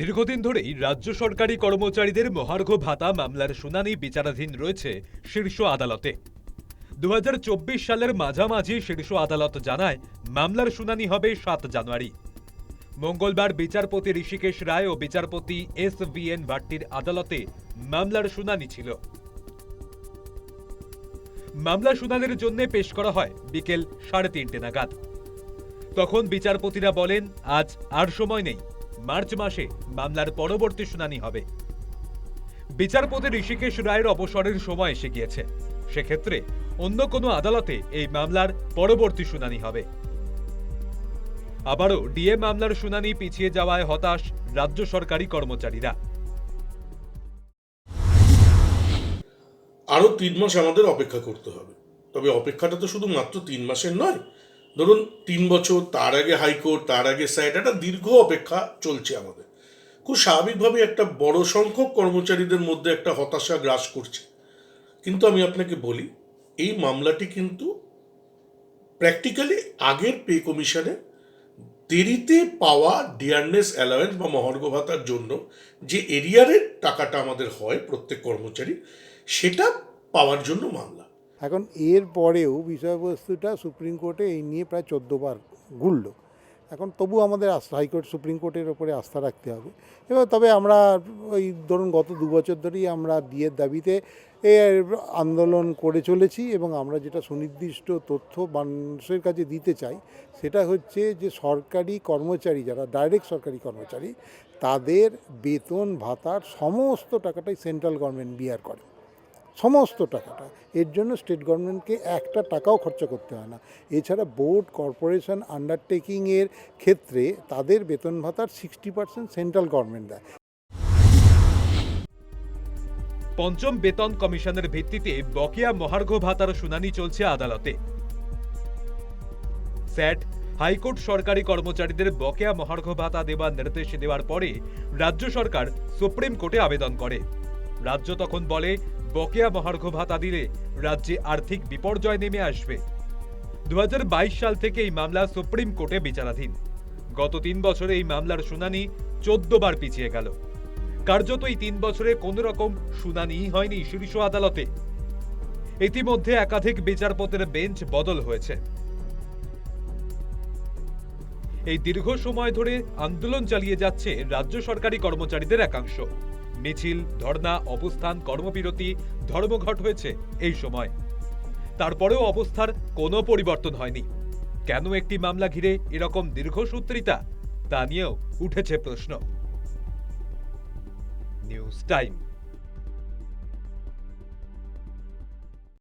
দীর্ঘদিন ধরেই রাজ্য সরকারি কর্মচারীদের মহার্ঘ ভাতা মামলার শুনানি বিচারাধীন রয়েছে শীর্ষ আদালতে। দু হাজার চব্বিশ সালের মাঝামাঝি শীর্ষ আদালত জানায়, মামলার শুনানি হবে সাত জানুয়ারি। মঙ্গলবার বিচারপতি ঋষিকেশ রায় ও বিচারপতি এস ভি এন ভাট্টির আদালতে মামলার শুনানি ছিল। মামলা শুনানির জন্য পেশ করা হয় বিকেল সাড়ে তিনটে নাগাদ। তখন বিচারপতিরা বলেন, আজ আর সময় নেই। মার্চ মাসে মামলার পরবর্তী শুনানি হবে। বিচারপতি ঋষিকেশ রায়ের অবসরের সময় এসে গিয়েছে। সেক্ষেত্রে অন্য কোনো আদালতে এই মামলার পরবর্তী শুনানি হবে। আবারও ডিএ মামলার শুনানি পিছিয়ে যাওয়ায় হতাশ রাজ্য সরকারি কর্মচারীরা। আরও তিন মাস আমাদের অপেক্ষা করতে হবে। তবে অপেক্ষাটা তো শুধু মাত্র তিন মাসের নয় ধরুন, তিন বছর, তার আগে হাইকোর্ট, তার আগে সাইড একটা দীর্ঘ অপেক্ষা চলছে আমাদের। খুব স্বাভাবিকভাবে একটা বড় সংখ্যক কর্মচারীদের মধ্যে একটা হতাশা গ্রাস করছে। কিন্তু আমি আপনাকে বলি, এই মামলাটি কিন্তু প্র্যাকটিক্যালি আগের পে কমিশনে দেরিতে পাওয়া ডিয়ারনেস অ্যালাওয়েন্স বা মহার্ঘ ভাতার জন্য যে এরিয়ারের টাকাটা আমাদের হয় প্রত্যেক কর্মচারী, সেটা পাওয়ার জন্য মামলা। এখন এর পরেও বিষয়বস্তুটা সুপ্রিম কোর্টে এই নিয়ে প্রায় চোদ্দ বার ঘুরল। এখন তবু আমাদের আস্থা হাইকোর্ট, সুপ্রিম কোর্টের ওপরে আস্থা রাখতে হবে। এবার তবে আমরা ওই ধরুন গত দু বছর ধরেই আমরা বিয়ের দাবিতে এর আন্দোলন করে চলেছি এবং আমরা যেটা সুনির্দিষ্ট তথ্য মানুষের কাছে দিতে চাই সেটা হচ্ছে যে সরকারি কর্মচারী যারা, ডাইরেক্ট সরকারি কর্মচারী, তাদের বেতন ভাতার সমস্ত টাকাটাই সেন্ট্রাল গভর্নমেন্ট বিয়ার করে। সমস্ত টাকাটা। এর জন্য স্টেট গভর্নমেন্টকে একটা টাকাও খরচা করতে হয় না। এছাড়া বোর্ড কর্পোরেশন আন্ডারটেকিংয়ের ক্ষেত্রে তাদের বেতন ভাতার সিক্সটি পার্সেন্ট সেন্ট্রাল গভর্নমেন্ট দেয়। পঞ্চম বেতন কমিশনের ভিত্তিতে বকেয়া মহার্ঘ ভাতার শুনানি চলছে আদালতে। স্যাট, হাইকোর্ট সরকারি কর্মচারীদের বকেয়া মহার্ঘ ভাতা দেওয়ার নির্দেশ দেওয়ার পরে রাজ্য সরকার সুপ্রিম কোর্টে আবেদন করে। রাজ্য তখন বলে বকেয়া মহার্ঘ ভাতা দিলে রাজ্যে আর্থিক বিপর্যয় নেমে আসবে। দু সাল থেকে এই মামলা সুপ্রিম কোর্টে বিচারাধীন। গত তিন বছরে এই মামলার শুনানি চোদ্দ বার পিছিয়ে গেল। কার্যত এই তিন বছরে কোন রকম শুনানিই হয়নি শীর্ষ আদালতে। ইতিমধ্যে একাধিক বিচারপতির বেঞ্চ বদল হয়েছে। এই দীর্ঘ সময় ধরে আন্দোলন চালিয়ে যাচ্ছে রাজ্য সরকারি কর্মচারীদের একাংশ। মিছিল, ধর্ণা, অবস্থান, কর্মবিরতি, ধর্মঘট হয়েছে এই সময়। তারপরেও অবস্থার কোনো পরিবর্তন হয়নি। কেন একটি মামলা ঘিরে এরকম দীর্ঘসূত্রিতা তা নিয়েও উঠেছে প্রশ্ন। News time.